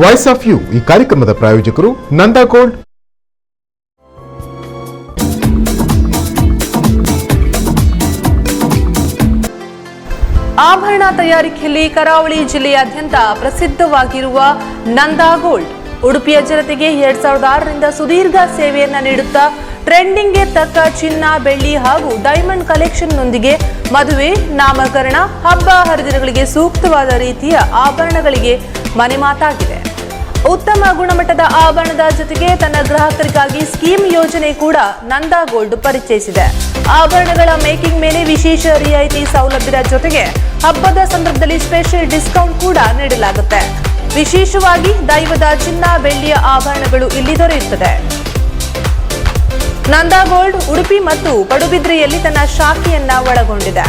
Voice of you ಈ ಕಾರ್ಯಕ್ರಮದ ಪ್ರಾಯೋಜಕರು ನಂದಾ ಗೋಲ್ಡ್. ಆಭರಣ ತಯಾರಿಕೆಯಲ್ಲಿ ಕರಾವಳಿ ಜಿಲ್ಲೆಯಾದ್ಯಂತ ಪ್ರಸಿದ್ಧವಾಗಿರುವ ನಂದಾ ಗೋಲ್ಡ್, ಉಡುಪಿಯ ಜನತೆಗೆ ಎರಡ್ ಸಾವಿರದ ಆರರಿಂದ ಸುದೀರ್ಘ ಸೇವೆಯನ್ನ ನೀಡುತ್ತಾ ಟ್ರೆಂಡಿಂಗ್ಗೆ ತಕ್ಕ ಚಿನ್ನ, ಬೆಳ್ಳಿ ಹಾಗೂ ಡೈಮಂಡ್ ಕಲೆಕ್ಷನ್ನೊಂದಿಗೆ ಮದುವೆ, ನಾಮಕರಣ, ಹಬ್ಬ ಹರಿದಿನಗಳಿಗೆ ಸೂಕ್ತವಾದ ರೀತಿಯ ಆಭರಣಗಳಿಗೆ ಮನೆ ಮಾತಾಗಿದೆ. ಉತ್ತಮ ಗುಣಮಟ್ಟದ ಆಭರಣದ ಜೊತೆಗೆ ತನ್ನ ಗ್ರಾಹಕರಿಗಾಗಿ ಸ್ಕೀಮ್ ಯೋಜನೆ ಕೂಡ ನಂದಾ ಗೋಲ್ಡ್ ಪರಿಚಯಿಸಿದೆ. ಆಭರಣಗಳ ಮೇಕಿಂಗ್ ಮೇಲೆ ವಿಶೇಷ ರಿಯಾಯಿತಿ ಸೌಲಭ್ಯದ ಜೊತೆಗೆ ಹಬ್ಬದ ಸಂದರ್ಭದಲ್ಲಿ ಸ್ಪೆಷಲ್ ಡಿಸ್ಕೌಂಟ್ ಕೂಡ ನೀಡಲಾಗುತ್ತೆ. ವಿಶೇಷವಾಗಿ ದೈವದ ಚಿನ್ನ, ಬೆಳ್ಳಿಯ ಆಭರಣಗಳು ಇಲ್ಲಿ ದೊರೆಯುತ್ತದೆ. ನಂದಾ ಗೋಲ್ಡ್, ಉಡುಪಿ ಮತ್ತು ಪಡುಬಿದ್ರಿಯಲ್ಲಿ ತನ್ನ ಶಾಖೆಯನ್ನ ಒಳಗೊಂಡಿದೆ.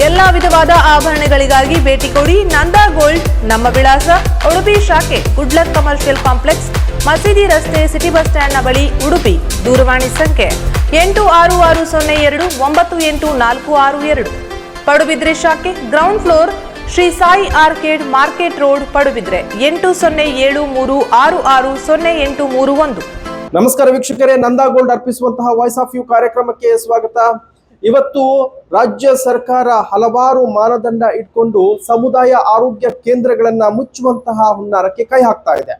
ಎಲ್ಲಾ ವಿಧವಾದ ಆಭರಣಗಳಿಗಾಗಿ ಭೇಟಿ ಕೊಡಿ ನಂದಾ ಗೋಲ್ಡ್, ನಮ್ಮ ವಿಳಾಸ ಉಡುಪಿ ಶಾಖೆ, ಗುಡ್ಲಕ್ ಕಮರ್ಷಿಯಲ್ ಕಾಂಪ್ಲೆಕ್ಸ್, ಮಸೀದಿ ರಸ್ತೆ, ಸಿಟಿ ಬಸ್ ಸ್ಟ್ಯಾಂಡ್ನ ಬಳಿ ಉಡುಪಿ, ದೂರವಾಣಿ ಸಂಖ್ಯೆ ಎಂಟು ಆರು ಆರು ಸೊನ್ನೆ ಎರಡು ಒಂಬತ್ತು ಎಂಟು ನಾಲ್ಕು ಆರು ಎರಡು. ಪಡುಬಿದ್ರೆ ಶಾಖೆ ground floor Shri Sai arcade market road, Padubidri, ಎಂಟು ಸೊನ್ನೆ ಏಳು ಮೂರು ಆರು ಆರು ಸೊನ್ನೆ ಎಂಟು ಮೂರು ಒಂದು. ನಮಸ್ಕಾರ ವೀಕ್ಷಕರೇ, ನಂದಾ ಗೋಲ್ಡ್ ಅರ್ಪಿಸುವಂತಹ ವಾಯ್ಸ್ ಆಫ್ ಯು ಕಾರ್ಯಕ್ರಮಕ್ಕೆ ಸ್ವಾಗತ. ಇವತ್ತು ರಾಜ್ಯ ಸರ್ಕಾರ ಹಲವಾರು ಮಾನದಂಡ ಇಟ್ಕೊಂಡು ಸಮುದಾಯ ಆರೋಗ್ಯ ಕೇಂದ್ರಗಳನ್ನ ಮುಚ್ಚುವಂತಹ ಹುನ್ನಾರಕ್ಕೆ ಕೈ ಹಾಕ್ತಾ ಇದೆ.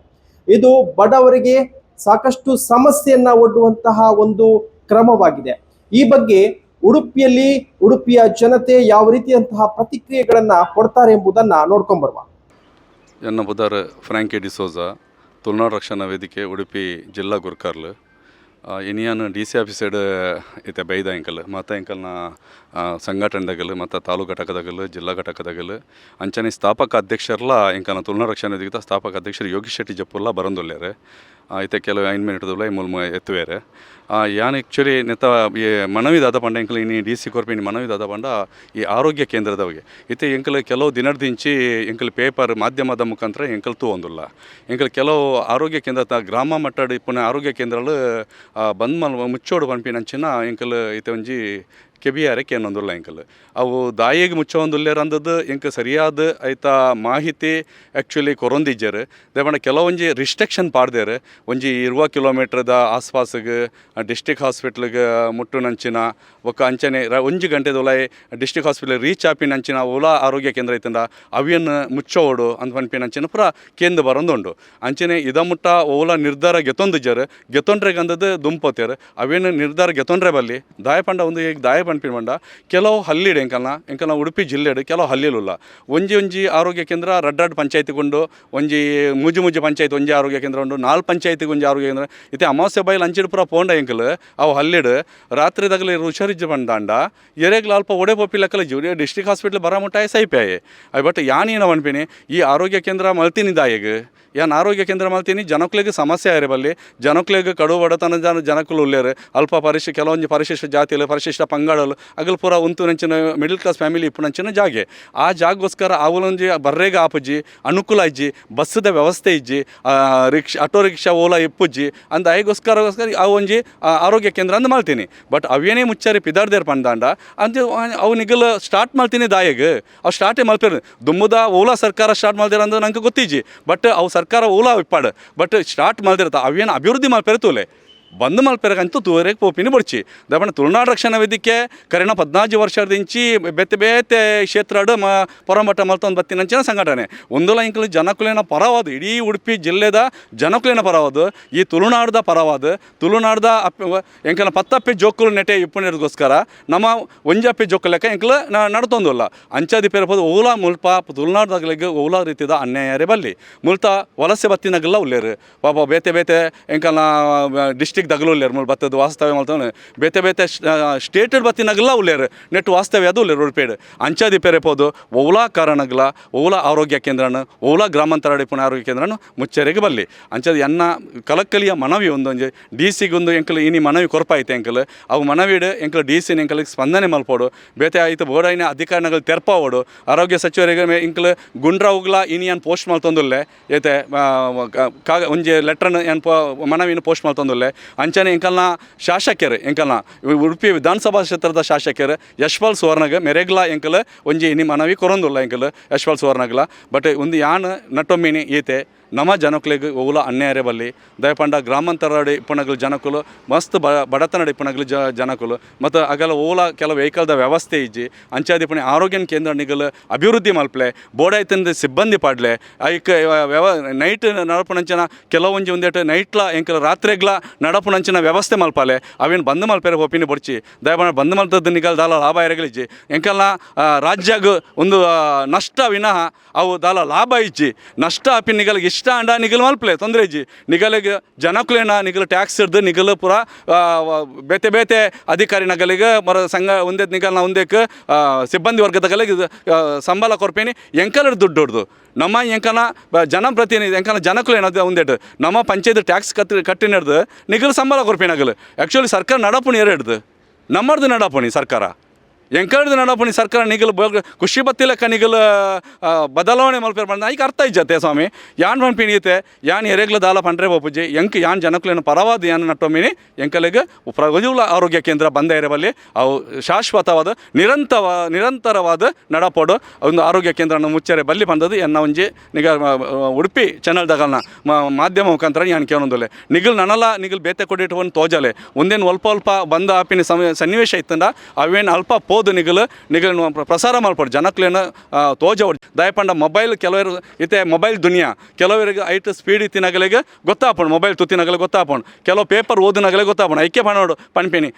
ಇದು ಬಡವರಿಗೆ ಸಾಕಷ್ಟು ಸಮಸ್ಯೆಯನ್ನ ಒಡ್ಡುವಂತಹ ಒಂದು ಕ್ರಮವಾಗಿದೆ. ಈ ಬಗ್ಗೆ ಉಡುಪಿಯಲ್ಲಿ ಉಡುಪಿಯ ಜನತೆ ಯಾವ ರೀತಿಯಂತಹ ಪ್ರತಿಕ್ರಿಯೆಗಳನ್ನ ಕೊಡ್ತಾರೆ ಎಂಬುದನ್ನ ನೋಡ್ಕೊಂಡ್ ಬರುವ. ಎನ್ನ ಬುಧರ್ ಫ್ರಾಂಕಿ ಡಿಸೋಜಾ ತುಳುನಾಡು ರಕ್ಷಣಾ ವೇದಿಕೆ, ಉಡುಪಿ ಜಿಲ್ಲಾ ಗುರ್ಕರ್ಲು ಇನಿಯನ್ ಡಿ ಸಿ ಆಫೀಸಡ್ ಐತೆ ಬೈದ ಎಂಕಲ್ ಮತ್ತು ಎಂಕಲ್ನ ಸಂಘಟನೆದಾಗಲ್ ಮತ್ತು ತಾಲೂಕು ಘಟಕದಾಗಲು ಜಿಲ್ಲಾ ಘಟಕದಾಗಲು ಅಂಚನೆ ಸ್ಥಾಪಕ ಅಧ್ಯಕ್ಷರ್ಲ ಎಂಕಲ್ನ ತುಲನಾ ರಕ್ಷಣೆ ಸ್ಥಾಪಕ ಅಧ್ಯಕ್ಷರು ಯೋಗಿ ಶೆಟ್ಟಿ ಜಪ್ಪುಲ್ಲ ಬರಂದೊಲ್ಲೇರೆ. ಐತೆ ಕೆಲವು ಐನ್ ಮಿನಿಟ್ದುಲ್ಲ ಮುಲ್ಮ ಎತ್ತುವೇರೆ. ಯಾನ್ ಆ್ಯಕ್ಚುಲಿ ನೆತ್ತ ಈ ಮನವಿ ದಾದ ಪಂಡ, ಎಂಕಲ್ ಇನಿ ಡಿ ಸಿ ಕೊರ್ಪಿನ ಮನವಿ ದಾದ ಪಂಡ ಈ ಆರೋಗ್ಯ ಕೇಂದ್ರದವಗೆ. ಇತ್ತೆ ಎಂಕಲ್ ಕೆಲವು ದಿನಡ್ದಿಂಚಿ ಎಂಕಲ್ ಪೇಪರ್ ಮಾಧ್ಯಮದ ಮುಖಾಂತರ ಎಂಕಲ್ ತೂ ಒಂದಿಲ್ಲ ಎಂಕಲ್ ಕೆಲವು ಆರೋಗ್ಯ ಕೇಂದ್ರ ಗ್ರಾಮ ಮಟ್ಟದ ಇಪ್ಪುನ ಆರೋಗ್ಯ ಕೇಂದ್ರಗಳು ಬಂದ್ ಮಲ್ ಮುಚ್ಚೋಡು ಪಂಪಿನಂಚಿನ ಎಂಕಲ್ ಇತ್ತೆ ಒಂಜಿ ಕೆಬಿಯಾರೆ ಕೇನೊಂದುಲ್ಲ ಎಂಕಲ್ ಅವು ದಾಯಿಗೆ ಮುಚ್ಚೊಂದುಲ್ಲೇರಂದದ್ದು ಎಂಕ ಸರಿಯಾದ ಐತ ಮಾಹಿತಿ ಆ್ಯಕ್ಚುಲಿ ಕೊರೊಂದಿಜ್ಜರು. ದೇವಣ್ಣ ಕೆಲವೊಂಜಿ ರಿಸ್ಟ್ರಿಕ್ಷನ್ ಪಾಡ್ದೇರು. ಒಂಜಿ ಇರುವ ಕಿಲೋಮೀಟ್ರದ ಆಸ್ಪಾಸ್ಗೆ, ಡಿಸ್ಟಿಕ್ ಹಾಸ್ಪಿಟ್ಲ್ಗೆ ಮುಟ್ಟು ನಂಚಿನ ಒಕ್ಕ ಅಂಚನೆ ಒಂಜು ಒಂಜಿ ಗಂಟೆದೊಲಾಯ್ ಡಿಸ್ಟಿಕ್ ಹಾಸ್ಪಿಟಲ್ ರೀಚ್ ಆಪಿ ನಂಚಿನ ಓಲಾ ಆರೋಗ್ಯ ಕೇಂದ್ರ ಐತಂದ ಅವಿಯನ್ನು ಮುಚ್ಚೋಡು ಅಂತ ಪನ್ಪಿನ ಅಂಚಿನ ಪುರ ಕೇಂದ್ರ ಬರೊಂದುಂಡು. ಅಂಚನೆ ಇದ ಮುಟ್ಟ ಓಲಾ ನಿರ್ಧಾರ ಗೆತ್ತೊಂದಿಜ್ಜರು. ಗೆತ್ತೊಂಡ್ರೆಗೆ ಅಂದದ್ದು ದುಂಪೋತ್ಯಾರು ಅವೇನು ನಿರ್ಧಾರ ಗೆತ್ತೊಂಡ್ರೆ ಬಲ್ಲಿ ದಾಯಪಂಡ ಒಂದು ಈಗ ದಾಯ ಪನ್ಪಿನ ಕೆಲವು ಹಲ್ಲಿಡ್ ಎಂಕಲ್ನ ಎಂಕಲ್ನ ಉಡುಪಿ ಜಿಲ್ಲೆಡ್ ಕೆಲವು ಹಲ್ಲಿಲುಲ್ಲ ಒಂಜಿ ಒಂಜಿ ಆರೋಗ್ಯ ಕೇಂದ್ರ ರಡ್ಡಾಡ್ ಪಂಚಾಯತಿಗೊಂಡು ಒಂಜಿ ಮುಜಿ ಮುಜಿ ಪಂಚಾಯತ್ ಒಂಜಿ ಆರೋಗ್ಯ ಕೇಂದ್ರ ಉಂಡು ನಾಲ್ ಪಂಚಾಯತಿಗೆ ಒಂಜಿ ಆರೋಗ್ಯ ಕೇಂದ್ರ. ಇತ್ತೆ ಅಮಾವಾಸ್ಯೆ ಬೈಲ್ ಅಂಚಿಡ್ ಪೋಂಡ ಎಂಕಲ್, ಅವು ಹಲ್ಲಿಡ್ ರಾತ್ರಿದಾಗಲೇ ಹುಷಾರಿಜ್ಜ ಬಂದಾಂಡ ಎರೆಗ್ಲ ಅಲ್ಪ ಒಡೆ ಪೊಪ್ಪಿ ಲೆಕ್ಕಲ ಡಿಸ್ಟ್ರಿಕ್ಟ್ ಹಾಸ್ಪಿಟಲ್ ಬರ ಮುಟ್ಟಾಯ ಸೈಪಾಯೆ ಅಯ್ ಬಟ್ ಯಾನೇನು ಅನ್ಪಿನಿ ಈ ಆರೋಗ್ಯ ಕೇಂದ್ರ ಮಲ್ತಿನಿಂದ ದಾಯಗ್. ಯಾನ್ ಆರೋಗ್ಯ ಕೇಂದ್ರ ಮಲ್ತೀನಿ, ಜನಕ್ಲಿಗೆ ಸಮಸ್ಯೆ ಆಯ್ರೆ ಬಲ್ಲಿ, ಜನಕ್ಲಿಗೆ ಕಡು ಬಡತನ ಜನ ಜನಕ್ಕೂ ಉಳ್ಳೇರು ಅಲ್ಪ ಪರಿಶಿ ಕೆಲವೊಂದು ಪರಿಶಿಷ್ಟ ಜಾತಿಯಲ್ಲಿ ಪರಿಶಿಷ್ಟ ಪಂಗಡಲು ಅಗಲ್ ಪೂರ ಉಂತು ನಂಚಿನ ಮಿಡಲ್ ಕ್ಲಾಸ್ ಫ್ಯಾಮಿಲಿ ಇಪ್ಪು ನಂಚಿನ ಜಾಗೆ. ಆ ಜಾಗಗೋಸ್ಕರ ಅವಲೊಂಜಿ ಬರ್ರೇಗ ಆಪುಜಿ ಅನುಕೂಲ ಇಜ್ಜಿ, ಬಸ್ಸದ ವ್ಯವಸ್ಥೆ ಇಜ್ಜಿ ರಿಕ್ಷಾ ಆಟೋ ರಿಕ್ಷಾ, ಓಲಾ ಇಪ್ಪುಜ್ಜಿ, ಅಂದ ಐಗೋಸ್ಕರ ಆ, ಆರೋಗ್ಯ ಕೇಂದ್ರ ಅಂದ್ ಮಾಡ್ತೀನಿ ಬಟ್ ಅವೇನೇ ಮುಚ್ಚಾರಿ ಪಿದಾರ್ದೇರ್ ಪಂದಾಂಡ ಅಂತ ಅವು ನಿಗಲ್ ಸ್ಟಾರ್ಟ್ ಮಾಡ್ತೀನಿ ದಾಯಗ. ಅವು ಸ್ಟಾರ್ಟೇ ಮಾಡ್ತಾರೆ ದುಮ್ಮದ ಓಲಾ ಸರ್ಕಾರ ಸ್ಟಾರ್ಟ್ ಮಾಡ್ದಿರ ಅಂದ್ರೆ ನಂಗೆ ಗೊತ್ತಿಜ್ಜಿ. ಬಟ್ ಅವು ಸರ್ಕಾರ ಓಲಾ ಇಪ್ಪಾಡು. ಬಟ್ ಸ್ಟಾರ್ಟ್ ಮಾಡ್ದಿರ್ತ ಅವೇನು ಅಭಿವೃದ್ಧಿ ಮಲ್ಪೇರ್ತೂಲೆ ಬಂದ್ ಮಲ್ಪೆರಗಂತೂ ತೂರೆಗೆ ಪೋಪಿನಿ ಬಡ್ಚಿ. ದಪಣ ತುಳುನಾಡು ರಕ್ಷಣಾ ವೇದಿಕೆ, ಕರೆನ ಪದ್ನಾಜು ವರ್ಷದಿಂಚಿ ಇಂಚಿ ಬೇತೆ ಕ್ಷೇತ್ರಡು ಮ, ಪೊರಮಟ್ಟ ಮಲ್ತೊಂದು ಬತ್ತಿನಂಚಿನ ಸಂಘಟನೆ. ಒಂದಲ್ಲ ಇಂಕಲು ಜನಕುಲೇನ ಪರವಾದ, ಇಡೀ ಉಡುಪಿ ಜಿಲ್ಲೆದ ಜನಕುಲೇನ ಪರವಾದ, ಈ ತುಳುನಾಡ್ದ ಪರವಾದ, ತುಳುನಾಡ್ದ ಅಪ್ಪ ಎಂಕನ ಪತ್ತಪ್ಪೆ ಜೋಕುಲು ನೆಟೆ ಇಪ್ಪುನಿರೋದಕ್ಕೋಸ್ಕರ ನಮ್ಮ ಒಂಜಪ್ಪೆ ಜೋಕು ಲೆಕ್ಕ ಎಂಕಲು ನಡ್ತೊಂದಲ್ಲ. ಅಂಚಾದಿ ಪೇರಪದು ಓಲಾ ಮುಲ್ಪ, ತುಳುನಾಡ್ದಾಗಲಿಗೆ ಓಲಾ ರೀತಿದ ಅನ್ಯಾಯರೇ ಬಲ್ಲಿ. ಮುಲ್ತ ವಲಸೆ ಬತ್ತಿನಾಗಲ್ಲ ಉಲ್ಲೇರು. ಪಾಪ ಬೇತೆ ಬೇತೆ ಎಂಕಲ ಡಿಸ್ಟಿಕ್ ದಗಲು ಉಲ್ಲೇರು ಮುಲ್ ಬತ್ತದ ವಾಸ್ತವ್ಯ ಮಾಡ್ತಾನೆ ಬೇತೆ ಬೇತೆ ಸ್ಟೇಟೆಡ್ ಬತ್ತಿನಾಗಲ್ಲ ಉಲ್ಲೇರು, ನೆಟ್ ವಾಸ್ತವ್ಯ ಅದು ಉಲ್ಲೇರು ಉಳ್ಪೇಡು ಅಂಚಾದಿ ಪೇರೆಪೋದು ಓಲಾ ಕಾರಣಗಳ ಓಲಾ ಆರೋಗ್ಯ ಕೇಂದ್ರನ ಓಲಾ ಗ್ರಾಮಾಂತರ ಡಿಪುಣ ಆರೋಗ್ಯ ಕೇಂದ್ರನು ಮುಚ್ಚರಿಗೆ ಬಲ್ಲಿ. ಅಂಚದ ಎನ್ನ ಕಲಕಲಿಯ ಮನವಿ ಒಂದೊಂದು ಡಿ ಸಿಗೆ ಒಂದು ಎಂಕಲ್ ಇನಿ ಮನವಿ ಕೊರಪಾಯ್ತು ಎಂಕಲ್, ಅವು ಮನವಿಡ್ ಎಂಕಲ್ ಡಿ ಸಿನ ಎಂಕಲ್ ಸ್ಪಂದನೆ ಮಲ್ಪೋಡು ಬೇತೆ ಐತೆ ಬೋಡೈನ ಅಧಿಕಾರಿಗಳು ತೆರಪಾವೋಡು ಆರೋಗ್ಯ ಸಚಿವರಿಗೆ ಇಂಕಲ್ ಗುಂಡ್ರ ಉಗ್ಲ ಇನಿ ಏನು ಪೋಸ್ಟ್ ಮಲ್ತೊಂದುಲ್ಲೆ, ಏತೆ ಕಾಗ ಒಂಜಿ ಲೆಟ್ರನ್ನು ಏನು ಮನವಿನ ಪೋಸ್ಟ್ ಮಲ್ತೊಂದುಲ್ಲೆ. ಅಂಚನೆ ಎಂಕಲ್ನ ಶಾಸಕರು ಎಂಕಲ್ನ ಉಡುಪಿ ವಿಧಾನಸಭಾ ಕ್ಷೇತ್ರದ ಶಾಸಕರು ಯಶ್ಪಾಲ್ ಸುವರ್ಣಗ, ಮೆರೆಗ್ಲ ಎಂಕಲ್, ಒಂಜಿ ನಿಮ್ಮ ಮನವಿ ಕೊರೊಂದುಲ್ಲ ಎಂಕಲ್, ಯಶ್ಪಾಲ್ ಸುವರ್ಣಗ್ಲ. ಬಟ್ ಒಂದು ಯಾನ್ ನಟೊಮ್ಮಿನಿ ಈತೆ ನಮ್ಮ ಜನಕ್ಲಿಗೆ ಓಲ ಅನ್ಯಾಯ ಬಲ್ಲಿ. ದಯಪಂಡ ಗ್ರಾಮಾಂತರ ಇಪ್ಪಣಗಳು ಜನಕುಲು, ಮಸ್ತ್ ಬ ಬಡತನ ಇಪ್ಪಣಗಳು ಜ, ಜನಕುಲು. ಮತ್ತು ಅಗಲ ಓಲ ಕೆಲವು ವೆಹಿಕಲ್ದ ವ್ಯವಸ್ಥೆ ಇಜ್ಜಿ. ಅಂಚಾದಿಪಣಿ ಆರೋಗ್ಯ ಕೇಂದ್ರ ನಿಗಲು ಅಭಿವೃದ್ಧಿ ಮಲ್ಪಲೆ ಬೋಡಾಯ್ತಂದ ಸಿಬ್ಬಂದಿ ಪಾಡ್ಲೆ. ಐಕ ವ್ಯವ, ನೈಟ್ ನಡಪುನಂಚನ ಕೆಲವೊಂಜಿ ಒಂದೇಟು ನೈಟ್ಲ ಎಂಕಲ ರಾತ್ರಿಗ್ಲ ನಡಪುನಂಚಿನ ವ್ಯವಸ್ಥೆ ಮಲ್ಪಾಲೆ. ಅವೇನು ಬಂದ್ ಮಲ್ಪೇರೆ ಒಪಿನಿ ಬಡ್ಚಿ ದಯಪಂಡ ಬಂದ್ ಮಲ್ತದ್ದು ನಿಗಲ್ ದಾಲ ಲಾಭ ಎರಗಲಿಜ್ಜಿ ಎಂಕಲ್ಲ ರಾಜ್ಯಾಗ ಒಂದು ನಷ್ಟ ವಿನಃ ಅವು ದಾಲ ಲಾಭ ಇಜ್ಜಿ. ನಷ್ಟ ಅಪಿನಿಗಲ್ಗೆ ಇಷ್ಟ ಅಂಡ ನಿಗಲ್ ಮಲ್ಪಲೆ? ತೊಂದರೆ ಇಜ್ಜಿ. ನಿಗಲಿಗೆ ಜನಕ್ಲೇನ, ನಿಗಲ್ ಟ್ಯಾಕ್ಸ್ ಹಿಡ್ದು ನಿಗಲ್ ಪುರ ಬೇತೆ ಬೇತೆ ಅಧಿಕಾರಿ ನಗಲಿಗೆ ಮರ ಸಂಘ ಒಂದೇ ನಿಗಲ್ನ ಒಂದೇಕ್ ಸಿಬ್ಬಂದಿ ವರ್ಗದಗಲಿಗೆ ಸಂಬಳ ಕೊರ್ಪೇನಿ ಎಂಕಲ ದುಡ್ಡು ಹೊಡ್ದು. ನಮ್ಮ ಎಂಕನ ಜನಪ್ರತಿನಿಧಿ ಎಂಕನ ಜನಕ್ಕೂ ಏನದು ಒಂದೇಟು. ನಮ್ಮ ಪಂಚಾಯತ್ ಟ್ಯಾಕ್ಸ್ ಕತ್ತಿ ಕಟ್ಟಿ ನಡೆದು ನಿಗಲ್ ಸಂಬಳ ಕೊರ್ಪೇನಾಗಲು ಆ್ಯಕ್ಚುಲಿ ಸರ್ಕಾರ ನಡಪುಣಿ ಎರಡು ನಮ್ಮರ್ದು ನಡಪುಣಿ ಸರ್ಕಾರ. ಎಂಕರ್ದು ನಡಪಣಿ ಸರ್ಕಾರ ನಿಗಲು ಖುಷಿ ಬತ್ತಿಲಕ್ಕ ನಿಗಲು ಬದಲಾವಣೆ ಮಲ್ಪೇರ್ ಬಂದ ಈಗ ಅರ್ಥ ಇಜ್ಜತೆ ಸ್ವಾಮಿ. ಯಾನ್ ಪಿಣೀತೆ ಯಾನ್ ಎರೆಗ್ಲ ದಾಲ ಪಂಡ್ರೆ ಬಾಪುಜಿ, ಎಂಕ್ ಯಾನ್ ಜನಕ್ಕಲೇನು ಪರವಾದ ಯಾನ್ ನಟ್ಟೊಮ್ಮಿನಿ, ಎಂಕಲಿಗೆ ಪ್ರಜುಲ ಆರೋಗ್ಯ ಕೇಂದ್ರ ಬಂದ ಇರಬಲ್ಲಿ ಅವು ಶಾಶ್ವತವಾದ, ನಿರಂತವ ನಿರಂತರವಾದ ನಡಪೋಡು ಒಂದು ಆರೋಗ್ಯ ಕೇಂದ್ರನ ಮುಚ್ಚರೆ ಬಲ್ಲಿ ಬಂದದ್ದು ಎನ್ನ ಒಂಜಿ ನಿಗ ಉಡುಪಿ ಚಾನಲ್ ದಗಲ್ನ ಮಾಧ್ಯಮ ಮುಖಾಂತರ ಯಾನ್ ಕೇಳೊಂದಲೆ ನಿಗಲ್ ನನಲ ನಿಗಲ್ ಬೇತೆ ಕೊಡಿಟ್ಟು ಒಂದು ತೋಜಲೆ. ಒಂದೇನು ಅಲ್ಪ ಅಲ್ಪ ಬಂದ ಆಪಿನ ಸನ್ನಿವೇಶ ಇತ್ತಂದ, ಅವೇನು ಅಲ್ಪ ಪೋದು ನಿಗಲು, ನಿಗಲ್ ಪ್ರಸಾರ ಮಾಡ್ಬೋದು ಜನಕ್ಲೇನು ತೋಜ ದಯಪಂಡ ಮೊಬೈಲ್ ಕೆಲವರು ಇತ್ತೆ ಮೊಬೈಲ್ ದುನಿಯಾ. ಕೆಲವರಿಗೆ ಐಟ್ ಸ್ಪೀಡ್ ಇತ್ತಿನಗಲಿಗೆ ಗೊತ್ತಾಪಣ್ ಮೊಬೈಲ್ ತುತ್ತಿನಗಲೆ ಗೊತ್ತಾಪಣ್ ಕೆಲವು ಪೇಪರ್ ಓದಿನಗಲೆ ಗೊತ್ತಾಪಣ್ ಐಕ್ಯ ಪಣೋಡು, ಪಣ್ಪಿನಿ.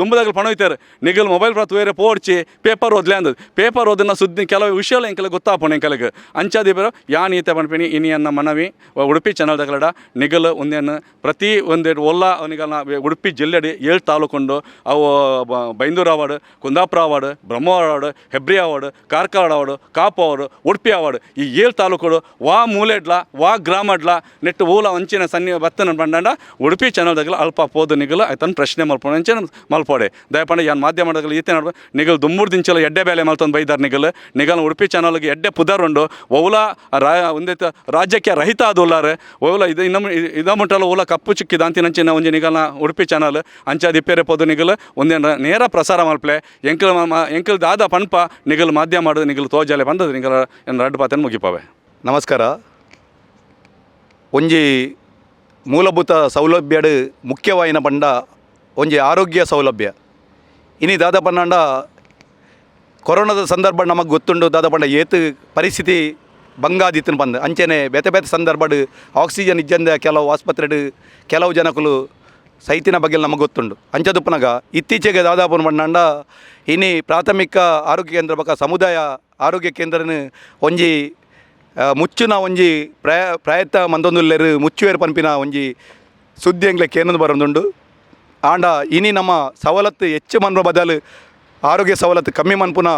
ದುಂಬದಾಗಲು ಪಣೋಯ್ತಾರೆ. ನಿಗಲ್ ಮೊಬೈಲ್ ಪ್ರತಿ ಬೇರೆ ಪೋಡ್ಚಿ, ಪೇಪರ್ ಓದ್ಲೆ ಅಂದದು. ಪೇಪರ್ ಓದಿನ ಸುದ್ದಿ ಕೆಲವು ವಿಷಯ ಎಂಕಲ ಗೊತ್ತಾಪಣ್ ಎಂಕಲಿಗೆ ಬೇರೆ ಈತೆ ಪಣ್ಪಿನಿ ಇನಿ ಅನ್ನ ಮನವಿ ಉಡುಪಿ ಚಾನಲ್ದಗಳಡ ನಿಗಲ್ ಒಂದೇನು ಪ್ರತಿ ಒಂದೆರಡು ಒಲ್ಲ ಅವನಿಗೆಲ್ಲ ಉಡುಪಿ ಜಿಲ್ಲೆಡಿ ಏಳು ತಾಲೂಕೊಂಡು ಅವು award Kundapura award, Brahma award, Hebri award, Karkala award, Kapu award, Udupi award, ಈ ಏಳು ತಾಲೂಕುಗಳು, ವಾ ಮೂಲೆಡ್ಲ, ವಾ ಗ್ರಾಮಡ್ಲ, ನೆಟ್ಟು ಓಲ ಅಂಚಿನ ಸನ್ನಿ ಬತ್ತನ ಬಂಡಂಡ, ಉಡುಪಿ ಚಾನಲ್ದಾಗಲ ಅಲ್ಪ ಪೋದು ನಿಗಲು ಆಯ್ತನ ಪ್ರಶ್ನೆ ಮಲ್ಪೋಣ ಅಂಚಿನ ಮಲ್ಪೋಡೆ. ದಯಪಂಡ ಯಾನ್ ಮಾಧ್ಯಮದಾಗಲ ಈತೆ ನೋಡ್ಬ, ನಿಗಲ್ ದುಮ್ಮೂರು ದಿಂಚಲ ಎಡ್ಡೆ ಬೇಲೆ ಮಲ್ತೊಂದು ಬೈದಾರ್ ನಿಗಲ್ ನಿಗಲ್ ಉಡುಪಿ ಚಾನಲ್ಗೆ ಎಡ್ಡೆ ಪುದರ್ ಉಂಡು ಓಲ ರಾ ಒಂದೇ ರಾಜ್ಯಕ್ಕೆ ರಹಿತ ಅದು ಉಲ್ಲಾರೆ ಓಲ ಇದು ಇನ್ನೊಮ್ಮೆ ಇದ ಓಲ ಕಪ್ಪು ಚಿಕ್ಕಿದ ಅಂಚಿನ ಒಂಜಿ ನಿಗಲ್ನ ಉಡುಪಿ ಚಾನಲ್ ಅಂಚಾದ ಇಪ್ಪೇರೆ ಪೋದು ನಿಗಲ್, ಒಂದೇನು ನೇರ ಪ್ರಸಾರ ಮಲ್ಪಲೆ ಎಂಕಲ್ ಎಂಕಲ್ ದಾದ ಪನ್ಪ ನಿಗಲ್ ಮಾಧ್ಯಮ ಮಾಡೋದು, ನಿಗಲ್ ತೋಜಾಲೆ ಬಂದದ್ದು, ನಿಗಲ್ ಏನು ರಡ್ ಪಾತನ ಮುಗಿಪಾವೆ. ನಮಸ್ಕಾರ. ಒಂಜಿ ಮೂಲಭೂತ ಸೌಲಭ್ಯಡು ಮುಖ್ಯವಾಯಿನ ಪಂಡ ಒಂಜಿ ಆರೋಗ್ಯ ಸೌಲಭ್ಯ. ಇನಿ ದಾದ ಪಂಡ ಕೊರೋನಾದ ಸಂದರ್ಭ ನಮಗೆ ಗೊತ್ತುಂಡು, ದಾದ ಪಂಡ ಏತು ಪರಿಸ್ಥಿತಿ ಬಂಗಾದಿತ್ತನ ಬಂದು ಅಂಚೆನೆ ಬೇತೆ ಬೇತೆ ಸಂದರ್ಭಡು ಆಕ್ಸಿಜನ್ ಇಜ್ಜಂದ ಕೆಲವು ಆಸ್ಪತ್ರೆಡ್, ಕೆಲವು ಜನಕುಲು ಸೈತಿನ ಬಗ್ಗೆ ನಮಗೆ ಗೊತ್ತುಂಡು ಅಂಚದುಪ್ಪನಾಗ ಇತ್ತೀಚೆಗೆ ದಾದಾಪುರ ಪಂಡ ಇನಿ ಪ್ರಾಥಮಿಕ ಆರೋಗ್ಯ ಕೇಂದ್ರ ಬಗ್ಗೆ ಸಮುದಾಯ ಆರೋಗ್ಯ ಕೇಂದ್ರನ ಒಂಜಿ ಮುಚ್ಚಿನ ಒಂಜಿ ಪ್ರಯ, ಪ್ರಯತ್ನ ಮುಚ್ಚು ಮುಚ್ಚುವೇರು ಪನ್ಪಿನ ಒಂಜಿ ಸುದ್ದಿ ಎಂಗ್ಲೆ ಕೇಂದ್ರ ಬರೋದುಂಡು. ಆಂಡ ಇನಿ ನಮ್ಮ ಸವಲತ್ತು ಹೆಚ್ಚು ಮನ್ಪ ಬದಲು ಆರೋಗ್ಯ ಸವಲತ್ತು ಕಮ್ಮಿ ಮನ್ಪುನ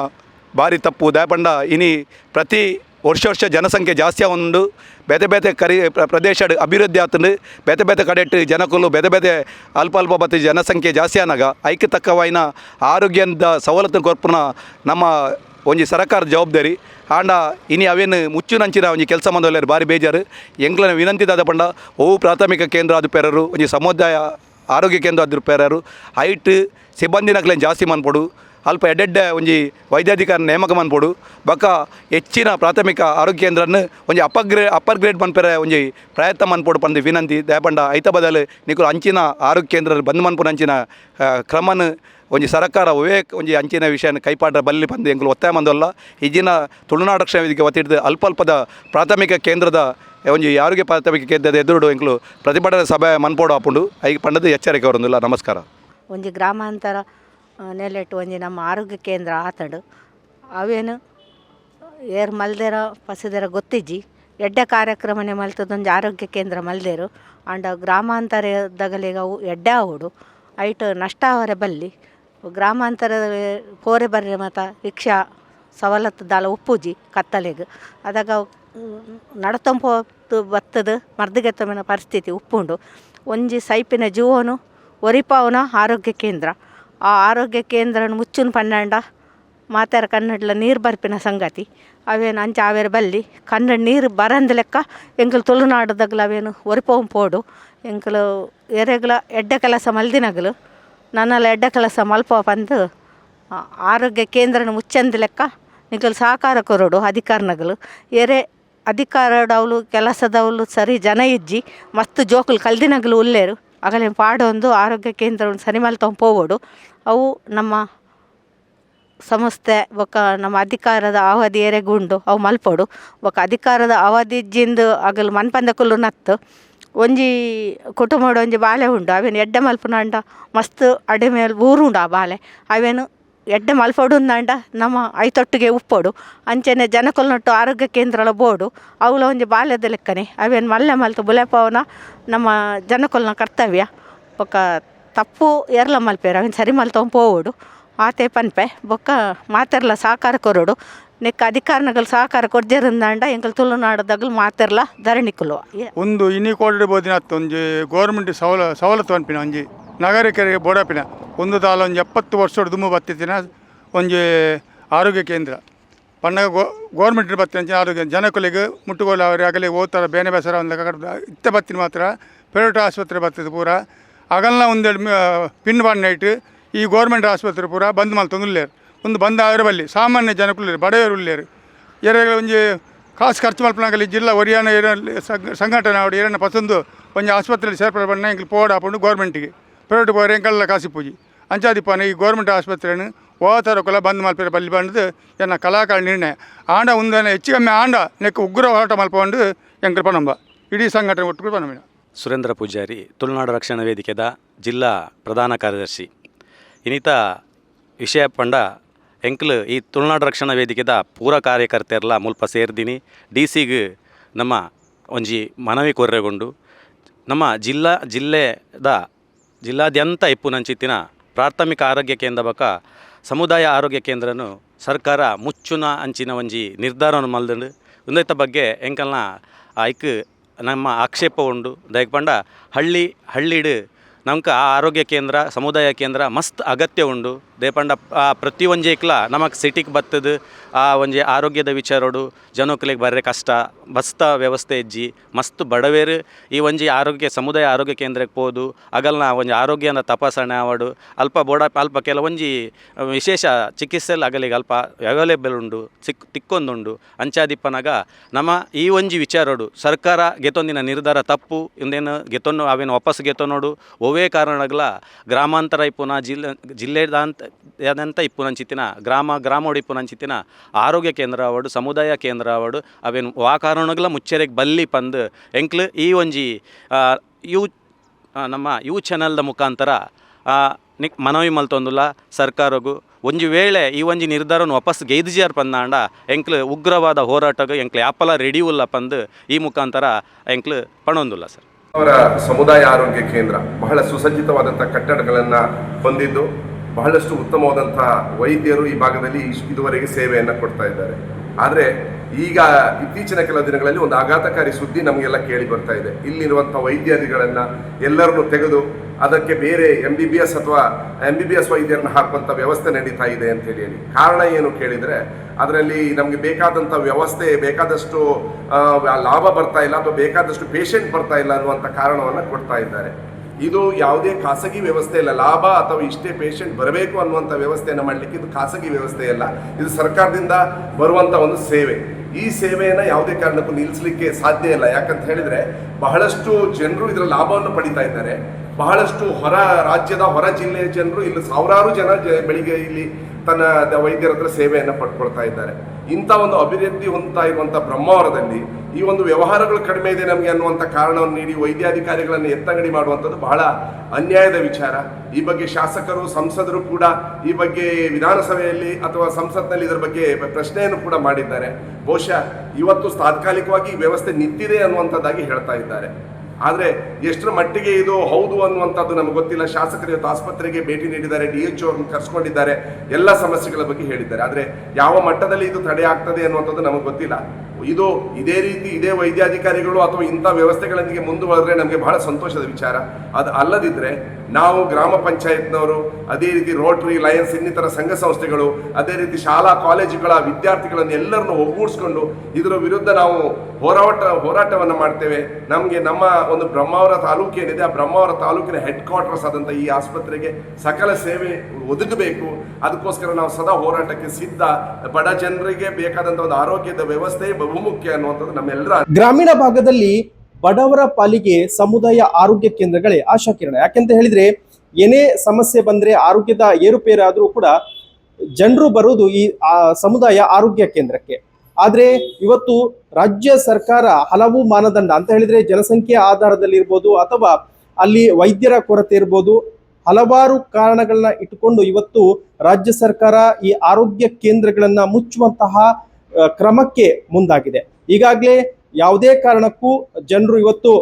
ಭಾರಿ ತಪ್ಪು. ದಯಪಂಡ ಇನಿ ಪ್ರತಿ ವರ್ಷ ವರ್ಷ ಜನಸಂಖ್ಯೆ ಜಾಸ್ತಿ ಆಗೊಂಡು, ಬೇತೆ ಬೇತೆ ಕರಿ ಪ್ರ- ಪ್ರದೇಶ ಅಭಿವೃದ್ಧಿ ಆತಂಡು ಬೇತೆ ಬೇತೆ ಕಡೆಟ್ ಜನಕುಲು ಬೇತೆ ಬೇತೆ ಅಲ್ಪ ಅಲ್ಪ ಬತ್ತು ಜನಸಂಖ್ಯೆ ಜಾಸ್ತಿ ಆನಾಗ, ಐಕ್ಯ ತಕ್ಕವಾಯಿನ ಆರೋಗ್ಯದ ಸವಲತ್ತು ಕೊರ್ಪುನ ನಮ್ಮ ಒಂಜಿ ಸರ್ಕಾರ ಜವಾಬ್ದಾರಿ. ಆಂಡ ಇನಿ ಅವೇನು ಮುಚ್ಚುನಂಚಿನ ಒಂಜಿ ಕೆಲಸ ಮಂದೊಲ್ಲೇರು ಭಾರಿ ಬೇಜಾರು. ವಿನಂತಿ ದಾದ ಪಂಡ, ಓ ಪ್ರಾಥಮಿಕ ಕೇಂದ್ರ ಅದು ಪೇರರು, ಒಂಜಿ ಸಮುದಾಯ ಆರೋಗ್ಯ ಕೇಂದ್ರ ಅದು ಪೇರರು, ಹೈಟ್ ಸಿಬ್ಬಂದಿನಕ್ಲೇನು ಜಾಸ್ತಿ ಮನ್ಪೊಡು. ಅಲ್ಪ ಎಡ್ಡೆಡ್ಡೆ ಒಂಜಿ ವೈದ್ಯಾಧಿಕಾರಿ ನೇಮಕ ಮನ್ಪೊಡು ಬಕ ಹೆಚ್ಚಿನ ಪ್ರಾಥಮಿಕ ಆರೋಗ್ಯ ಕೇಂದ್ರನ್ನು ಒಂಜಿ ಅಪಗ್ರೇ, ಅಪ್ಪರ್ ಗ್ರೇಡ್ ಮನ್ಪೆರೆ ಒಂಜಿ ಪ್ರಯತ್ನ ಮನ್ಪೊಡು ಪಂದು ವಿನಂತಿ. ದಯಪಂಡ ಐತ ಬದಲು ನಿಕುಲು ಅಂಚಿನ ಆರೋಗ್ಯ ಕೇಂದ್ರ ಬಂದ್ ಮನ್ಪುನ ಅಂಚಿನ ಕ್ರಮನ ಒಂಜಿ ಸರ್ಕಾರ ವಿವೇಕ್ ಒಂಜಿ ಅಂಚಿನ ವಿಷಯ ಕೈಪಾಡ್ರ ಬಲ್ಲಿ ಬಂದು ಎಂಕುಲು ಒತ್ತಾಯ ಮಂದಲ್ಲ. ಈಜಿನ ತುಳುನಾಡು ರಕ್ಷಣಾ ವೇದಿಕೆ ಒತ್ತಿಡ್ದು ಅಲ್ಪ ಅಲ್ಪದ ಪ್ರಾಥಮಿಕ ಕೇಂದ್ರದ ಒಂಜಿ ಆರೋಗ್ಯ ಪ್ರಾಥಮಿಕ ಕೇಂದ್ರದ ಎದುರುಡು ಎಂಕುಲು ಪ್ರತಿಭಟನೆ ಸಭೆ ಮನ್ಪೋಡು ಆಪುಂಡು ಐಗೆ ಪಂಡದು ಎಚ್ಚರಿಕೆ ಅವರೊಂದಿಲ್ಲ. ನಮಸ್ಕಾರ. ಒಂಜಿ ಗ್ರಾಮಾಂತರ ಆ, ನೆಲೆಟ್ಟು ಒಂಜಿ ನಮ್ಮ ಆರೋಗ್ಯ ಕೇಂದ್ರ ಆತಡು. ಅವೇನು ಏರ್ ಮಲ್ದೆರ ಪಸಿದೆರ ಗೊತ್ತಿಜ್ಜಿ. ಎಡ್ಡೆ ಕಾರ್ಯಕ್ರಮನೆ ಮಲ್ತದೊಂದು ಆರೋಗ್ಯ ಕೇಂದ್ರ ಮಲ್ದೇರು. ಆಂಡ ಗ್ರಾಮಾಂತರದಗಲಿಗ ಅವು ಎಡ್ಡೆ ಆವುಡು. ಐಟ್ ನಷ್ಟ ಆವರೆ ಬಲ್ಲಿ. ಗ್ರಾಮಾಂತರ ಕೋರೆ ಬರ್ರೆ ಮತ ರಿಕ್ಷಾ ಸವಲತ್ತು ದಾಲ ಉಪ್ಪುಜಿ ಕತ್ತಲೆಗೆ. ಅದಾಗ ನಡತಂಪು ಬತ್ತದ ಮರ್ದಗೆತ್ತಮಿನ ಪರಿಸ್ಥಿತಿ ಉಪ್ಪುಂಡು. ಒಂಜಿ ಸೈಪಿನ ಜೀವನು ಒರಿಪಾವನ ಆರೋಗ್ಯ ಕೇಂದ್ರ. ಆ ಆರೋಗ್ಯ ಕೇಂದ್ರನ ಮುಚ್ಚುನ್ ಪನ್ನಂಡ ಮಾತಾರ ಕನ್ನಡಲ ನೀರು ಬರ್ಪಿನ ಸಂಗತಿ. ಅವೇನು ಅಂಚ ಆವೇರು ಬಲ್ಲಿ ಕನ್ನಡ ನೀರು ಬರಂದ ಲೆಕ್ಕ ಎಂಕಲು ತುಳುನಾಡದಾಗಲ ಅವೇನು ಒರಿಪೋಂ ಪೋಡು. ಎಂಕಲು ಎರೆಗ್ಲ ಎಡ್ಡ ಕೆಲಸ ಮಲ್ದಿನಗಲು ನನ್ನೆಲ್ಲ ಎಡ್ಡ ಕೆಲಸ ಮಲ್ಪ ಬಂದು ಆರೋಗ್ಯ ಕೇಂದ್ರನ ಮುಚ್ಚಂದ ಲೆಕ್ಕ ನಿಗಲು ಸಹಕಾರ ಕೊರೋಡು ಅಧಿಕಾರನಗಲು. ಎರೆ ಅಧಿಕಾರದವಳು ಕೆಲಸದವಳು ಸರಿ ಜನ ಇಜ್ಜಿ ಮಸ್ತ್ ಜೋಕುಲು ಕಲ್ದಿನಗಲು ಉಲ್ಲೇರು. ಆಗಲೇ ಪಾಡೊಂದು ಆರೋಗ್ಯ ಕೇಂದ್ರ ಒಂದು ಸನಿಮಾಲ್ ಪೋವೋಡು ಅವು ನಮ್ಮ ಸಂಸ್ಥೆ ಬೊಕ್ಕ ನಮ್ಮ ಅಧಿಕಾರದ ಅವಧಿ ಎರೆಗುಂಡು, ಅವು ಮಲ್ಪೊಡು. ಬೊಕ್ಕ ಅಧಿಕಾರದ ಅವಧಿ ಅಗಲು ಮನ್ಪಂದ ಕುಲ್ಲು ನತ್ತು. ಒಂಜಿ ಕುಟುಂಬಡು ಒಂಜಿ ಬಾಲೆ ಉಂಡು, ಅವೇನು ಎಡ್ಡೆ ಮಲ್ಪುನಂಡ ಮಸ್ತ್ ಅಡೆ ಮೇಲೆ ಊರುಂಡು ಆ ಬಾಲೆ ಅವೇನು ಎಡ್ಡೆ ಮಲ್ಪೊಡುಂದಂಡ ನಮ್ಮ ಐತೊಟ್ಟಿಗೆ ಉಪ್ಪೊಡು. ಅಂಚೆನೆ ಜನಕೊಲ್ನೊಟ್ಟು ಆರೋಗ್ಯ ಕೇಂದ್ರಲ ಬೋಡು. ಅವುಲ ಒಂಜಿ ಬಾಲ್ಯದ ಲೆಕ್ಕನೆ. ಅವೇನು ಮಲ್ಲೆ ಮಲ್ತು ಬುಲೆಪವನ ನಮ್ಮ ಜನಕೊಲ್ನ ಕರ್ತವ್ಯ. ಬೊಕ್ಕ ತಪ್ಪು ಎರ್ಲ ಮಲ್ಪೇರು, ಅವೇನು ಸರಿ ಮಲ್ತೊಂದು ಪೋವೋಡು. ಆತೆ ಪನ್ಪೆ, ಬೊಕ್ಕ ಮಾತೆರ್ಲ ಸಹಕಾರ ಕೊರೊಡು. ನೆಕ್ಕ ಅಧಿಕಾರಿಗಳು ಸಹಕಾರ ಕೊಡ್ದಿರಂದಾಂಡ ಎಂಕಲ್ ತುಳುನಾಡದಾಗಲು ಮಾತೆರ್ಲ ಧರಣಿಕುಲು ಒಂದು ಇನಿ ಒಂಜಿ ಗೌರ್ಮೆಂಟ್ ಸವಲ ಸವಲತ್ತು ಅನ್ಪಿನ ಒಂಜಿ ನಗರಿಕರಿಗೆ ಬೋಡಪಿನ ಒಂದು ತಾಲ ಒಂದು ಎಪ್ಪತ್ತು ವರ್ಷದ ದುಮ್ಮು ಬತ್ತಿತ್ತಿನ ಒಂಜಿ ಆರೋಗ್ಯ ಕೇಂದ್ರ. ಪಂಡಗ ಗೋ ಗೋರ್ಮೆಂಟ್ ಬತ್ತಿನ ಆರೋಗ್ಯ ಜನಕುಲಿಗೆ ಮುಟ್ಟುಗೋಲು ಅವರು ಆಗಲಿ ಓದ್ತಾರ, ಬೇನೆ ಬೇಸರ ಒಂದು ಇತ್ತ ಬತ್ತಿನ ಮಾತ್ರ. ಪ್ರೈವೇಟ್ ಆಸ್ಪತ್ರೆ ಬರ್ತದೆ ಪೂರ. ಅಗಲ್ನ ಒಂದೆರಡು ಪಿನ್ ಬಾಂಡ್ ನೈಟ್ ಈ ಗೋರ್ಮೆಂಟ್ ಆಸ್ಪತ್ರೆ ಪೂರ ಬಂದ್ ಮಲ್ತೊಂದುಲ್ಲೇರು ಒಂದು ಬಂದ ಅವರ ಬಲ್ಲಿ ಸಾಮಾನ್ಯ ಜನಕುಲ್ಲೇರು ಬಡವರು ಉಳ್ಳೇರು ಎರೆಗಳ ಒಂಜಿ ಕಾಸು ಖರ್ಚು ಮಲ್ಪನಾಗಲಿ ಜಿಲ್ಲಾ ಒರಿಯಾನ ಏರ ಸಂಘಟನೆ ಅವರು ಏರನ್ನ ಪಸಂದು ಒಂದು ಆಸ್ಪತ್ರೆಯಲ್ಲಿ ಸೇರ್ಪಡೆ ಬಣ್ಣ ಹಿಂಗೆ ಪೋಡ್ ಹಾಕೊಂಡು ಗೌರ್ಮೆಂಟಿಗೆ ಪ್ರೈವೇಟ್ ಪೋರೆ ಎಂಕಲ್ಲ ಕಾಸಿ ಪೂಜಿ. ಅಂಚಾದಿಪ್ಪನ ಈ ಗೌರ್ಮೆಂಟ್ ಆಸ್ಪತ್ರೆಯನ್ನು ಓತಾರ ಕೊಲ ಬಂದ್ ಮಲ್ಪಿರ ಬಲ್ಲಿ ಬಂದು ಎನ್ನ ಕಲಾಕಾರ ನಿರ್ಣಯ. ಆಂಡ ಉಂದನೆ ಹೆಚ್ಚು ಕಮ್ಮಿ ಆಂಡ ನೆಕ್ಕ ಉಗ್ರ ಹೋರಾಟ ಮಲ್ಪಂಡು ಎಂಕಲ್ ಪಣಂಬ ಇಡೀ ಸಂಘಟನೆ ಒಟ್ಟು ಪಣಮಿನ ಸುರೇಂದ್ರ ಪೂಜಾರಿ, ತುಳುನಾಡು ರಕ್ಷಣಾ ವೇದಿಕೆದ ಜಿಲ್ಲಾ ಪ್ರಧಾನ ಕಾರ್ಯದರ್ಶಿ. ಇನಿತ ವಿಷಯ ಪಂಡ ಎಂಕ್ಲು ಈ ತುಳುನಾಡು ರಕ್ಷಣಾ ವೇದಿಕೆದ ಪೂರ ಕಾರ್ಯಕರ್ತೆರ್ಲ ಮುಲ್ಪ ಸೇರ್ದಿನಿ. ಡಿ ಸಿಗ್ ನಮ್ಮ ಒಂಜಿ ಮನವಿ ಕೊರ್ರೆಗೊಂಡು. ನಮ್ಮ ಜಿಲ್ಲಾ, ಜಿಲ್ಲೆದ ಜಿಲ್ಲಾದ್ಯಂತ ಇಪ್ಪುನಂಚಿತ್ತಿನ ಪ್ರಾಥಮಿಕ ಆರೋಗ್ಯ ಕೇಂದ್ರ ಬಕ ಸಮುದಾಯ ಆರೋಗ್ಯ ಕೇಂದ್ರನು ಸರ್ಕಾರ ಮುಚ್ಚುನ ಅಂಚಿನ ಒಂಜಿ ನಿರ್ಧಾರವನ್ನು ಮಲ್ದಂಡು ಉಂದೈತ ಬಗ್ಗೆ ಎಂಕಲ್ನ ಐಕ್ ನಮ್ಮ ಆಕ್ಷೇಪ ಉಂಡು. ದಯಕ್ ಪಂಡ ಹಳ್ಳಿ ಹಳ್ಳಿಡು ನಮ್ಗೆ ಆ ಆರೋಗ್ಯ ಕೇಂದ್ರ, ಸಮುದಾಯ ಕೇಂದ್ರ ಮಸ್ತ್ ಅಗತ್ಯ ಉಂಡು. ದೇಪಂಡ, ಆ ಪ್ರತಿ ಇಕ್ಲ ನಮಕ್ ಸಿಟಿಗೆ ಬತ್ತದ, ಆ, ಒಂಜಿ ಆರೋಗ್ಯದ ವಿಚಾರೋಡು ಜನೋಕ್ಲಿಗೆ ಬರ್ರೆ ಕಷ್ಟ. ಬಸ್ತ ವ್ಯವಸ್ಥೆ ಇಜ್ಜಿ, ಮಸ್ತ್ ಬಡವೇರು. ಈ ಒಂಜಿ ಆರೋಗ್ಯ, ಸಮುದಾಯ ಆರೋಗ್ಯ ಕೇಂದ್ರಕ್ಕೆ ಹೋದು ಅಗಲ್ನ ಒಂಜಿ ಆರೋಗ್ಯನ ತಪಾಸಣೆ ಆವಡು. ಅಲ್ಪ ಬೋಡ, ಅಲ್ಪ ಕೆಲವೊಂಜಿ ವಿಶೇಷ ಚಿಕಿತ್ಸೆಲ್ ಅಗಲಿಗೆ ಅಲ್ಪ ಅವೈಲೇಬಲ್ ಉಂಡು, ಸಿಕ್, ತಿಕ್ಕೊಂದುಂಡು. ಅಂಚಾದಿಪ್ಪನಾಗ ನಮ್ಮ ಈ ಒಂಜಿ ವಿಚಾರೋಡು, ಸರ್ಕಾರ ಗೆತ್ತೊಂದಿನ ನಿರ್ಧಾರ ತಪ್ಪು, ಇಂದೇನು ಗೆತ್ತೊನ್ನು ಅವೇನು ವಾಪಸ್ ಗೆತ್ತೊನೋಡು ಒವೇ ಕಾರಣಗಳ ಗ್ರಾಮಾಂತರ ಇಪ್ಪುನ ಜಿಲ್ಲೆ ಜಿಲ್ಲೆದಂತ ಯಾದಂತ ಇಪ್ಪುನಂಚಿತ್ತಿನ ಗ್ರಾಮ, ಗ್ರಾಮೋಡು ಇಪ್ಪುನಂಚಿತ್ತಿನ ಆರೋಗ್ಯ ಕೇಂದ್ರ ಅವಡು ಸಮುದಾಯ ಕೇಂದ್ರ ಅವಡು ಅವೇನು ಆ ಕಾರಣಗಳ ಮುಚ್ಚರೆಗೆ ಬಲ್ಲಿ ಪಂದು ಎಂಕ್ಲು ಈ ಒಂಜಿ ಯೂ ನಮ್ಮ ಯೂ ಚಾನಲ್ದ ಮುಖಾಂತರ ನಿಕ್ ಮನವಿ ಮಲ್ತೊಂದುಲ್ಲ ಸರ್ಕಾರಗೂ. ಒಂಜಿ ವೇಳೆ ಈ ಒಂಜಿ ನಿರ್ಧಾರವನ್ನು ವಾಪಸ್ ಗೆಯ್ದಿಜಾರ್ ಪಂದಾಂಡ ಎಂಕ್ಲು ಉಗ್ರವಾದ ಹೋರಾಟಗ ಎಂಕ್ಲು ಯಾಪಲ ರೆಡಿ ಉಲ್ಲ ಪಂದು ಈ ಮುಖಾಂತರ ಎಂಕ್ಲು ಪಣೊಂದುಲ್ಲ ಸರ್. ಅವರ ಸಮುದಾಯ ಆರೋಗ್ಯ ಕೇಂದ್ರ ಬಹಳ ಸುಸಜ್ಜಿತವಾದಂಥ ಕಟ್ಟಡಗಳನ್ನು ಹೊಂದಿದ್ದು ಬಹಳಷ್ಟು ಉತ್ತಮವಾದಂಥ ವೈದ್ಯರು ಈ ಭಾಗದಲ್ಲಿ ಇದುವರೆಗೆ ಸೇವೆಯನ್ನು ಕೊಡ್ತಾ ಇದ್ದಾರೆ. ಆದರೆ ಈಗ ಇತ್ತೀಚಿನ ಕೆಲವು ದಿನಗಳಲ್ಲಿ ಒಂದು ಆಘಾತಕಾರಿ ಸುದ್ದಿ ನಮಗೆಲ್ಲ ಕೇಳಿ ಬರ್ತಾ ಇದೆ. ಇಲ್ಲಿರುವಂಥ ವೈದ್ಯಾಧಿಗಳನ್ನು ಎಲ್ಲರನ್ನು ತೆಗೆದು ಅದಕ್ಕೆ ಬೇರೆ ಎಂ ಬಿ ಬಿ ಎಸ್ ಅಥವಾ ಎಂ ಬಿ ಬಿ ಎಸ್ ವೈದ್ಯರನ್ನ ಹಾಕುವಂಥ ವ್ಯವಸ್ಥೆ ನಡೀತಾ ಇದೆ ಅಂತ ಹೇಳಿ ಕಾರಣ ಏನು ಕೇಳಿದರೆ ಅದರಲ್ಲಿ ನಮಗೆ ಬೇಕಾದಂಥ ವ್ಯವಸ್ಥೆ, ಬೇಕಾದಷ್ಟು ಲಾಭ ಬರ್ತಾ ಇಲ್ಲ ಅಥವಾ ಬೇಕಾದಷ್ಟು ಪೇಷಂಟ್ ಬರ್ತಾ ಇಲ್ಲ ಅನ್ನುವಂಥ ಕಾರಣವನ್ನು ಕೊಡ್ತಾ ಇದ್ದಾರೆ. ಇದು ಯಾವುದೇ ಖಾಸಗಿ ವ್ಯವಸ್ಥೆ ಇಲ್ಲ. ಲಾಭ ಅಥವಾ ಇಷ್ಟೇ ಪೇಷಂಟ್ ಬರಬೇಕು ಅನ್ನುವಂಥ ವ್ಯವಸ್ಥೆಯನ್ನು ಮಾಡಲಿಕ್ಕೆ ಇದು ಖಾಸಗಿ ವ್ಯವಸ್ಥೆ ಅಲ್ಲ. ಇದು ಸರ್ಕಾರದಿಂದ ಬರುವಂಥ ಒಂದು ಸೇವೆ. ಈ ಸೇವೆಯನ್ನು ಯಾವುದೇ ಕಾರಣಕ್ಕೂ ನಿಲ್ಲಿಸಲಿಕ್ಕೆ ಸಾಧ್ಯ ಇಲ್ಲ. ಯಾಕಂತ ಹೇಳಿದರೆ ಬಹಳಷ್ಟು ಜನರು ಇದರ ಲಾಭವನ್ನು ಪಡಿತಾ ಇದ್ದಾರೆ. ಬಹಳಷ್ಟು ಹೊರ ರಾಜ್ಯದ ಹೊರ ಜಿಲ್ಲೆಯ ಜನರು, ಇಲ್ಲಿ ಸಾವಿರಾರು ಜನ ಬೆಳಿಗ್ಗೆ ಇಲ್ಲಿ ತನ್ನ ವೈದ್ಯರ ಹತ್ರ ಸೇವೆಯನ್ನು ಪಡ್ಕೊಳ್ತಾ ಇದ್ದಾರೆ. ಇಂಥ ಒಂದು ಅಭಿವೃದ್ಧಿ ಹೊಂದ್ತಾ ಇರುವಂಥ ಬ್ರಹ್ಮಾವರದಲ್ಲಿ ಈ ಒಂದು ವ್ಯವಹಾರಗಳು ಕಡಿಮೆ ಇದೆ ನಮಗೆ ಅನ್ನುವಂಥ ಕಾರಣವನ್ನು ನೀಡಿ ವೈದ್ಯಾಧಿಕಾರಿಗಳನ್ನು ಎತ್ತಂಗಡಿ ಮಾಡುವಂಥದ್ದು ಬಹಳ ಅನ್ಯಾಯದ ವಿಚಾರ. ಈ ಬಗ್ಗೆ ಶಾಸಕರು, ಸಂಸದರು ಕೂಡ ಈ ಬಗ್ಗೆ ವಿಧಾನಸಭೆಯಲ್ಲಿ ಅಥವಾ ಸಂಸತ್ನಲ್ಲಿ ಇದರ ಬಗ್ಗೆ ಪ್ರಶ್ನೆಯನ್ನು ಕೂಡ ಮಾಡಿದ್ದಾರೆ. ಬಹುಶಃ ಇವತ್ತು ತಾತ್ಕಾಲಿಕವಾಗಿ ವ್ಯವಸ್ಥೆ ನಿಂತಿದೆ ಅನ್ನುವಂಥದ್ದಾಗಿ ಹೇಳ್ತಾ ಇದ್ದಾರೆ. ಆದರೆ ಎಷ್ಟರ ಮಟ್ಟಿಗೆ ಇದು ಹೌದು ಅನ್ನುವಂಥದ್ದು ನಮಗೆ ಗೊತ್ತಿಲ್ಲ. ಶಾಸಕರು ಇವತ್ತು ಆಸ್ಪತ್ರೆಗೆ ಭೇಟಿ ನೀಡಿದ್ದಾರೆ, ಡಿ ಎಚ್ ಅವ್ರನ್ನ ಕರ್ಸ್ಕೊಂಡಿದ್ದಾರೆ, ಎಲ್ಲ ಸಮಸ್ಯೆಗಳ ಬಗ್ಗೆ ಹೇಳಿದ್ದಾರೆ. ಆದರೆ ಯಾವ ಮಟ್ಟದಲ್ಲಿ ಇದು ತಡೆ ಆಗ್ತದೆ ಅನ್ನುವಂಥದ್ದು ನಮಗೆ ಗೊತ್ತಿಲ್ಲ. ಇದು ಇದೇ ರೀತಿ ಇದೇ ವೈದ್ಯಾಧಿಕಾರಿಗಳು ಅಥವಾ ಇಂಥ ವ್ಯವಸ್ಥೆಗಳೊಂದಿಗೆ ಮುಂದುವರೆದ್ರೆ ನಮಗೆ ಬಹಳ ಸಂತೋಷದ ವಿಚಾರ. ಅದು ಅಲ್ಲದಿದ್ದರೆ ನಾವು ಗ್ರಾಮ ಪಂಚಾಯತ್ನವರು, ಅದೇ ರೀತಿ ರೋಟರಿ ಲಯನ್ಸ್ ಇನ್ನಿತರ ಸಂಘ ಸಂಸ್ಥೆಗಳು, ಅದೇ ರೀತಿ ಶಾಲಾ, ಕಾಲೇಜುಗಳ ವಿದ್ಯಾರ್ಥಿಗಳನ್ನು ಎಲ್ಲರನ್ನು ಒಗ್ಗೂಡಿಸ್ಕೊಂಡು ಇದರ ವಿರುದ್ಧ ನಾವು ಹೋರಾಟ, ಹೋರಾಟವನ್ನು ಮಾಡ್ತೇವೆ. ನಮಗೆ ನಮ್ಮ ಒಂದು ಬ್ರಹ್ಮಾವರ ತಾಲೂಕು ಏನಿದೆ, ಆ ಬ್ರಹ್ಮಾವರ ತಾಲೂಕಿನ ಹೆಡ್ ಕ್ವಾರ್ಟರ್ಸ್ ಆದಂಥ ಈ ಆಸ್ಪತ್ರೆಗೆ ಸಕಲ ಸೇವೆ ಒದಗಬೇಕು. ಅದಕ್ಕೋಸ್ಕರ ನಾವು ಸದಾ ಹೋರಾಟಕ್ಕೆ ಸಿದ್ಧ. ಬಡ ಜನರಿಗೆ ಬೇಕಾದಂಥ ಒಂದು ಆರೋಗ್ಯದ ವ್ಯವಸ್ಥೆ ಬಹುಮುಖ್ಯ ಅನ್ನುವಂಥದ್ದು ನಮ್ಮೆಲ್ಲರ ಗ್ರಾಮೀಣ ಭಾಗದಲ್ಲಿ ಬಡವರ ಪಾಲಿಗೆ ಸಮುದಾಯ ಆರೋಗ್ಯ ಕೇಂದ್ರಗಳೇ ಆಶಾಕಿರಣ ಯಾಕೆಂತ ಹೇಳಿದ್ರೆ, ಏನೇ ಸಮಸ್ಯೆ ಬಂದ್ರೆ ಆರೋಗ್ಯದ ಏರುಪೇರಾದರೂ ಕೂಡ ಜನರು ಬರುವುದು ಈ ಸಮುದಾಯ ಆರೋಗ್ಯ ಕೇಂದ್ರಕ್ಕೆ. ಆದ್ರೆ ಇವತ್ತು ರಾಜ್ಯ ಸರ್ಕಾರ ಹಲವು ಮಾನದಂಡ, ಅಂತ ಹೇಳಿದ್ರೆ ಜನಸಂಖ್ಯೆ ಆಧಾರದಲ್ಲಿ ಇರ್ಬೋದು ಅಥವಾ ಅಲ್ಲಿ ವೈದ್ಯರ ಕೊರತೆ ಇರ್ಬೋದು, ಹಲವಾರು ಕಾರಣಗಳನ್ನ ಇಟ್ಟುಕೊಂಡು ಇವತ್ತು ರಾಜ್ಯ ಸರ್ಕಾರ ಈ ಆರೋಗ್ಯ ಕೇಂದ್ರಗಳನ್ನ ಮುಚ್ಚುವಂತಹ ಕ್ರಮಕ್ಕೆ ಮುಂದಾಗಿದೆ. ಈಗಾಗಲೇ ಯಾವುದೇ ಕಾರಣಕ್ಕೂ ಜನರು ಇವತ್ತು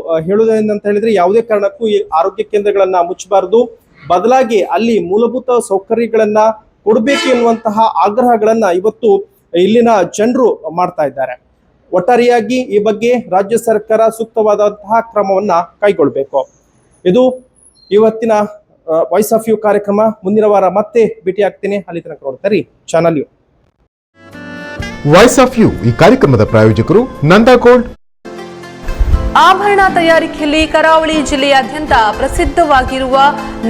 ಅಂತ ಹೇಳಿದ್ರೆ ಯಾವುದೇ ಕಾರಣಕ್ಕೂ ಈ ಆರೋಗ್ಯ ಕೇಂದ್ರಗಳನ್ನ ಮುಚ್ಚಬಾರದು. ಬದಲಾಗಿ ಅಲ್ಲಿ ಮೂಲಭೂತ ಸೌಕರ್ಯಗಳನ್ನ ಕೊಡಬೇಕು ಎನ್ನುವಂತಹ ಆಗ್ರಹಗಳನ್ನ ಇವತ್ತು ಇಲ್ಲಿನ ಜನರು ಮಾಡ್ತಾ ಇದ್ದಾರೆ. ಒಟ್ಟಾರೆಯಾಗಿ ಈ ಬಗ್ಗೆ ರಾಜ್ಯ ಸರ್ಕಾರ ಸೂಕ್ತವಾದಂತಹ ಕ್ರಮವನ್ನ ಕೈಗೊಳ್ಳಬೇಕು ಇದು ಇವತ್ತಿನ ವಾಯ್ಸ್ ಆಫ್ ಯು ಕಾರ್ಯಕ್ರಮ. ಮುಂದಿನ ವಾರ ಮತ್ತೆ ಭೇಟಿ ಆಗ್ತೀನಿ ಅಲ್ಲಿ ತನಕ ನೋಡ್ತಾರೆ channel you voice of you ಈ ಕಾರ್ಯಕ್ರಮದ ಪ್ರಾಯೋಜಕರು ನಂದಾ ಗೋಲ್ಡ್. ಆಭರಣ ತಯಾರಿಕೆಯಲ್ಲಿ ಕರಾವಳಿ ಜಿಲ್ಲೆಯಾದ್ಯಂತ ಪ್ರಸಿದ್ಧವಾಗಿರುವ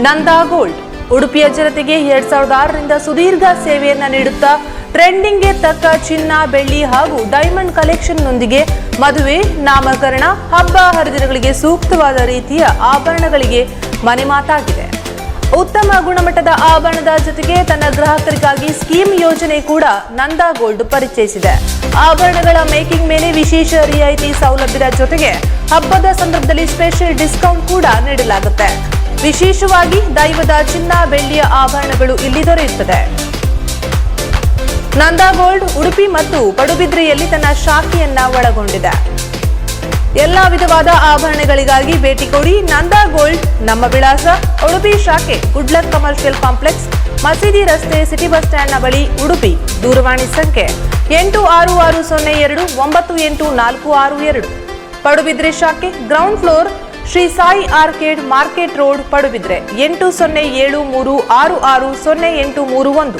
ನಂದಾ ಗೋಲ್ಡ್. ಉಡುಪಿಯ ಜನತೆಗೆ ಎರಡ್ ಸಾವಿರದ ಆರರಿಂದ ಸುದೀರ್ಘ ಸೇವೆಯನ್ನ ನೀಡುತ್ತಾ ಟ್ರೆಂಡಿಂಗ್ಗೆ ತಕ್ಕ ಚಿನ್ನ, ಬೆಳ್ಳಿ ಹಾಗೂ ಡೈಮಂಡ್ ಕಲೆಕ್ಷನ್ನೊಂದಿಗೆ ಮದುವೆ, ನಾಮಕರಣ, ಹಬ್ಬ ಹರಿದಿನಗಳಿಗೆ ಸೂಕ್ತವಾದ ರೀತಿಯ ಆಭರಣಗಳಿಗೆ ಮನೆ ಮಾತಾಗಿದೆ. ಉತ್ತಮ ಗುಣಮಟ್ಟದ ಆಭರಣದ ಜೊತೆಗೆ ತನ್ನ ಗ್ರಾಹಕರಿಗಾಗಿ ಸ್ಕೀಮ್ ಯೋಜನೆ ಕೂಡ ನಂದಾ ಗೋಲ್ಡ್ ಪರಿಚಯಿಸಿದೆ. ಆಭರಣಗಳ ಮೇಕಿಂಗ್ ಮೇಲೆ ವಿಶೇಷ ರಿಯಾಯಿತಿ ಸೌಲಭ್ಯದ ಜೊತೆಗೆ ಹಬ್ಬದ ಸಂದರ್ಭದಲ್ಲಿ ಸ್ಪೆಷಲ್ ಡಿಸ್ಕೌಂಟ್ ಕೂಡ ನೀಡಲಾಗುತ್ತೆ. ವಿಶೇಷವಾಗಿ ದೈವದ ಚಿನ್ನ, ಬೆಳ್ಳಿಯ ಆಭರಣಗಳು ಇಲ್ಲಿ ದೊರೆಯುತ್ತದೆ. ನಂದಾ ಗೋಲ್ಡ್ ಉಡುಪಿ ಮತ್ತು ಪಡುಬಿದ್ರೆಯಲ್ಲಿ ತನ್ನ ಶಾಖೆಯನ್ನ ಒಳಗೊಂಡಿದೆ. ಎಲ್ಲಾ ವಿಧವಾದ ಆಭರಣಗಳಿಗಾಗಿ ಭೇಟಿ ಕೊಡಿ ನಂದಾ ಗೋಲ್ಡ್, ನಮ್ಮ ವಿಳಾಸ ಉಡುಪಿ ಶಾಖೆ, ಗುಡ್ಲಕ್ ಕಮರ್ಷಿಯಲ್ ಕಾಂಪ್ಲೆಕ್ಸ್, ಮಸೀದಿ ರಸ್ತೆ, ಸಿಟಿ ಬಸ್ ಸ್ಟ್ಯಾಂಡ್ನ ಬಳಿ, ಉಡುಪಿ, ದೂರವಾಣಿ ಸಂಖ್ಯೆ ಎಂಟು ಆರು ಆರು ಸೊನ್ನೆ ಎರಡು ಒಂಬತ್ತು ಎಂಟು ನಾಲ್ಕು ಆರು ಎರಡು. ಪಡುಬಿದ್ರೆ ಶಾಖೆ ground floor Shri Sai arcade market road, Padubidri, ಎಂಟು ಸೊನ್ನೆ ಏಳು ಮೂರು ಆರು ಆರು ಸೊನ್ನೆ ಎಂಟು ಮೂರು ಒಂದು.